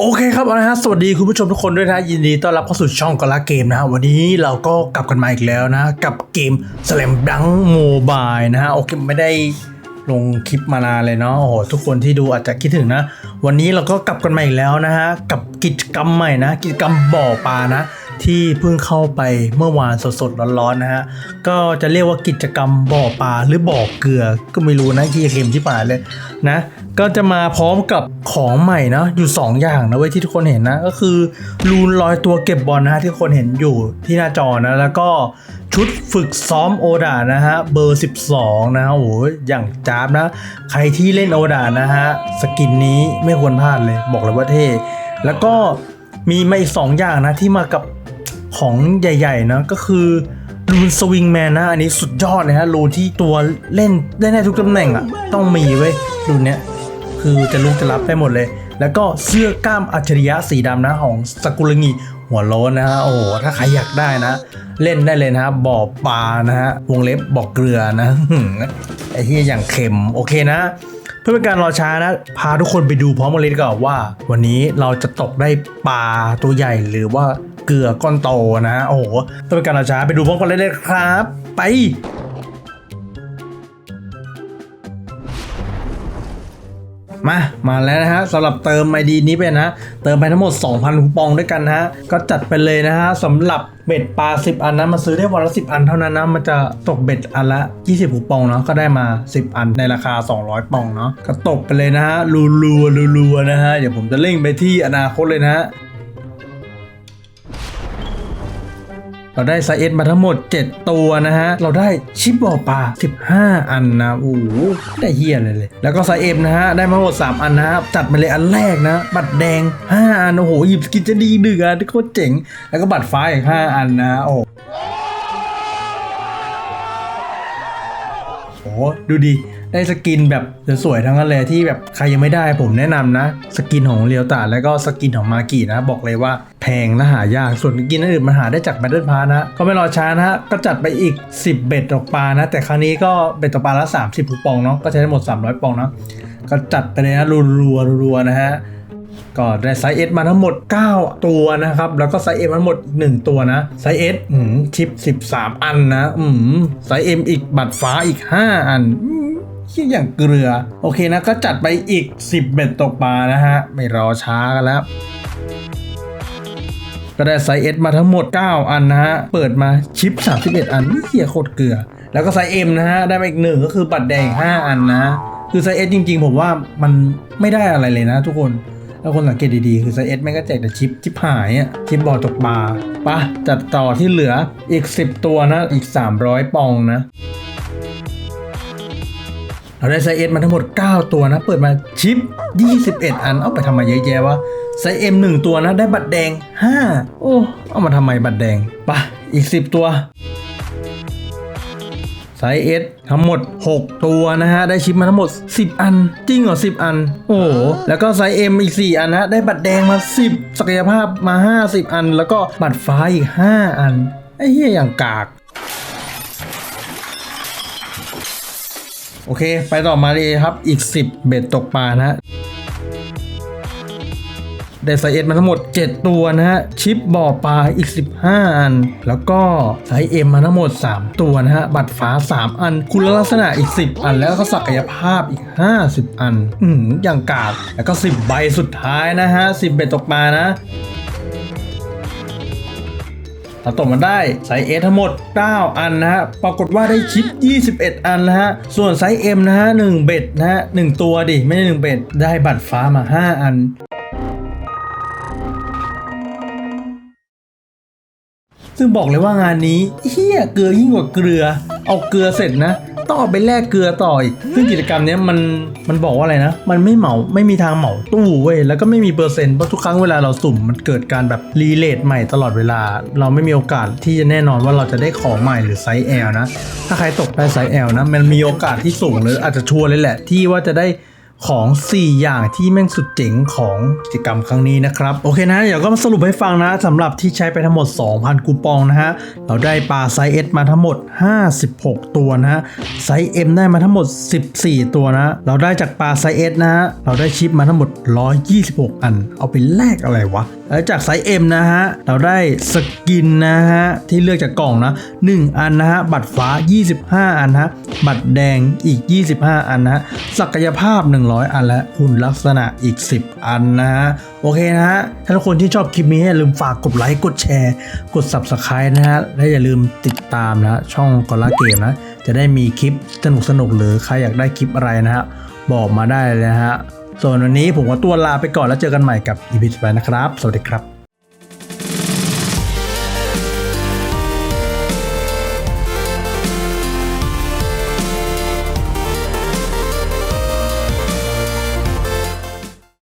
โอเคครับเอาละฮะสวัสดีคุณผู้ชมทุกคนด้วยนะยินดีต้อนรับเข้าสู่ช่องกอลาเกมนะฮะวันนี้เราก็กลับกันมาอีกแล้วนะ กับเกม Slam Dunk Mobile นะฮะโอเคไม่ได้ลงคลิปมานานเลยเนาะโอ้โหทุกคนที่ดูอาจจะคิดถึงนะ วันนี้เราก็กลับกันมาอีกแล้วนะฮะกับกิจกรรมใหม่นะ กิจกรรมบ่อปลานะที่เพิ่งเข้าไปเมื่อวานสดๆร้อนๆนะฮะ ก็จะเรียกว่ากิจกรรมบ่อปลาหรือบ่อเกลือก็ไม่รู้นะที่เกมที่ป่านเลยนะ ก็จะมาพร้อมกับของใหม่นะอยู่ 2 อย่างนะเว้ยที่ทุกคนเห็นนะ ก็คือรูนลอยตัวเก็บบอลนะฮะที่ทุกคนเห็นอยู่ที่หน้าจอนะ แล้วก็ชุดฝึกซ้อมโอดานะฮะเบอร์ 12 นะฮะโอ้ยอย่างจ้าบนะ ใครที่เล่นโอดานะฮะสกินนี้ไม่ควรพลาดเลยบอกเลยว่าเท่แล้วก็มีมาอีก 2 อย่างนะที่มากับของใหญ่ๆนะก็คือรูนสวิงแมนนะอันนี้สุดยอดเลยฮะรูนที่ตัวเล่นได้ในทุกตำแหน่งอะต้องมีเว้ยรูนเนี้ย คือจะลุกจะรับได้หมดเลย แล้วก็เสื้อกล้ามอัจฉริยะสีดำนะของสกุลงีหัวโล้นนะฮะโอ้โหถ้าใครอยากได้นะ เล่นได้เลยนะฮะบ่อปลานะฮะวงเล็บบ่อเกลือนะไอ้ที่อย่างเค็มโอเคนะ เพื่อเป็นการรอช้านะ พาทุกคนไปดูพร้อมกันเลยดีกว่อนว่า วันนี้เราจะตกได้ปลาตัวใหญ่หรือว่าเกลือก้อนโตนะ โอ้โหเพื่อเป็นการรอช้าไปดูพร้อมกันเลยเลยครับ ไป มา มาแล้วนะฮะสำหรับเติมไอดีนี้ไปนะ เติมไปทั้งหมด 2,000คูปองด้วยกันนะฮะ ก็จัดไปเลยนะฮะสำหรับเบ็ดปลา 10 อันนะมาซื้อได้วันละ 10 อันเท่านั้นนะ มันจะตกเบ็ดอันละ 20คูปองเนาะก็ได้มา 10 อันในราคา 200ปองเนาะก็ตกไปเลยนะฮะรัวรัวๆรัวๆนะฮะเดี๋ยวผมจะเล่งไปที่อนาคตเลยนะฮะ เราได้ไซเอสมาทั้งหมด 7 ตัวนะฮะ เราได้ชิปบอปลา 15 อันนะ โอ้โหได้เฮียเลยเลย แล้วก็ไซเอ็มนะฮะ ได้มาทั้งหมด 3 อันนะฮะ จัดมาเลยอันแรกนะ บัตรแดง 5 อัน โอ้โห หยิบสกินจะดีดึกอะโคตรเจ๋ง แล้วก็บัตรฟ้าอีก 5 อันนะ โอ้โห ดูดิได้สกินแบบสวยๆทั้งนั้นเลยที่แบบใครยังไม่ได้ผมแนะนำนะ สกินของเรียวตาแล้วก็สกินของมากินะ บอกเลยว่า งและหายาก ส่วนกินอื่นมันหาได้จากแบตเทิลพานะ ก็ไม่รอช้านะฮะ ก็จัดไปอีก 10 เบ็ดตกปลานะ แต่ครั้งนี้ก็เบ็ดตกปลาละ 30คูปองเนาะ ก็ใช้ได้หมด 300ปองเนาะ ก็จัดไปเลยนะรัวๆรัวๆนะฮะก็ได้ไซส์ S มาทั้งหมด 9 ตัวนะครับ แล้วก็ไซส์ M ทั้งหมด 1 ตัวนะไซส์ S อืมชิป 13 อันนะอืมไซส์ M อีกบัตรฟ้าอีก 5 อันอืมเหี้อย่างเกลือ โอเคนะ ก็จัดไปอีก 10 เบ็ดตกปลานะฮะ ไม่รอช้ากันแล้ว ก็ได้ไซส์ S มาทั้งหมด 9 อันนะฮะ เปิดมาชิป 31 อันนี่เฮียโคตรเกลือ แล้วก็ไซส์ M นะฮะ ได้มาอีกหนึ่งก็คือบัตรแดง 5 อันนะ คือไซส์ S จริงๆ ผมว่ามันไม่ได้อะไรเลยนะทุกคนถ้าคนสังเกตดีๆ คือไซส์ S แม่งก็แจกแต่ชิปชิปหายอะชิปบอลตกปลาปะจัดต่อที่เหลืออีก 10 ตัวนะอีก 300 ปองนะ เราได้ไซส์ S มาทั้งหมด 9 ตัวนะ เปิดมาชิป 21 อัน เอาไปทำมาเยอะแยะวะไซส์ M 1ตัวนะ ได้บัตรแดง 5 โอ้ เอามาทำไมบัตรแดงปะอีก 10 ตัวไซส์ S ทั้งหมด 6 ตัวนะฮะ ได้ชิปมาทั้งหมด 10 อัน จริงเหรอ 10 อัน โอ้โห แล้วก็ไซส์ M อีก 4 อันนะ ได้บัตรแดงมา 10 ศักยภาพมา 50 อัน แล้วก็บัตรฟ้าอีก 5 อันไอ้เหี้ยอย่างกาก โอเค ไปต่อมาเลยครับอีก 10 เบ็ดตกปลานะฮะได้ไซเอสมาทั้งหมด 7 ตัวนะฮะ ชิปบ่อปลาอีก 15 อัน แล้วก็ไซเอ็มมาทั้งหมด 3 ตัวนะฮะ บัตรฟ้า 3 อัน คุณลักษณะอีก 10 อัน แล้วก็ศักยภาพอีก 50 อัน อืมอย่างกาด แล้วก็ 10 ใบสุดท้ายนะฮะ 10เบ็ดตกปลานะ เราตกมาได้ไซส์ S ทั้งหมด 9 อันนะฮะ ปรากฏว่าได้ชิป 21 อันนะฮะ ส่วนไซส์ M นะฮะ1เบ็ดนะฮะ1ตัวดิ ไม่ใช่1เบ็ด ได้บัตรฟ้ามา 5 อัน ซึ่งบอกเลยว่างานนี้เฮียเกลือยิ่งกว่าเกลือ เอาเกลือเสร็จนะต้องเอาไปแลกเกลือต่ออีกซึ่งกิจกรรมนี้มันมันบอกว่าอะไรนะ มันไม่เหมาไม่มีทางเหมาตู้เว้ย แล้วก็ไม่มีเปอร์เซ็นต์ เพราะทุกครั้งเวลาเราสุ่มมันเกิดการแบบรีเลทใหม่ตลอดเวลา เราไม่มีโอกาสที่จะแน่นอนว่าเราจะได้ของใหม่หรือไซส์ L นะ ถ้าใครตกได้ไซส์ L นะ มันมีโอกาสที่สูงหรืออาจจะชัวร์เลยแหละที่ว่าจะได้ ของ 4 อย่างที่แม่งสุดเจ๋งของกิจกรรมครั้งนี้นะครับ โอเคนะ เดี๋ยวก็มาสรุปให้ฟังนะสำหรับที่ใช้ไปทั้งหมด 2,000 คูปองนะฮะ เราได้ปลาไซส์ S มาทั้งหมด 56 ตัวนะฮะ ไซส์ M ได้มาทั้งหมด 14 ตัวนะ เราได้จากปลาไซส์ S นะฮะ เราได้ชิปมาทั้งหมด 126 อัน เอาไปแลกอะไรวะ แล้วจากไซส์ M นะฮะ เราได้สกินนะฮะ ที่เลือกจากกล่องนะ 1 อันนะฮะ บัตรฟ้า 25 อันนะฮะ บัตรแดงอีก 25 อันนะฮะ ศักยภาพ100 อันและหุ่นลักษณะอีก 10 อันนะฮะ โอเคนะฮะ ถ้าทุกคนที่ชอบคลิปนี้อย่าลืมฝากกดไลค์กดแชร์ กด Subscribe นะฮะ และอย่าลืมติดตามนะช่องกอล่าเกมนะ จะได้มีคลิปสนุกสนุกหรือใครอยากได้คลิปอะไรนะฮะ บอกมาได้เลยนะฮะ ส่วนวันนี้ผมก็ตัวลาไปก่อนแล้วเจอกันใหม่กับอีพีต่อไปนะครับ สวัสดีครับ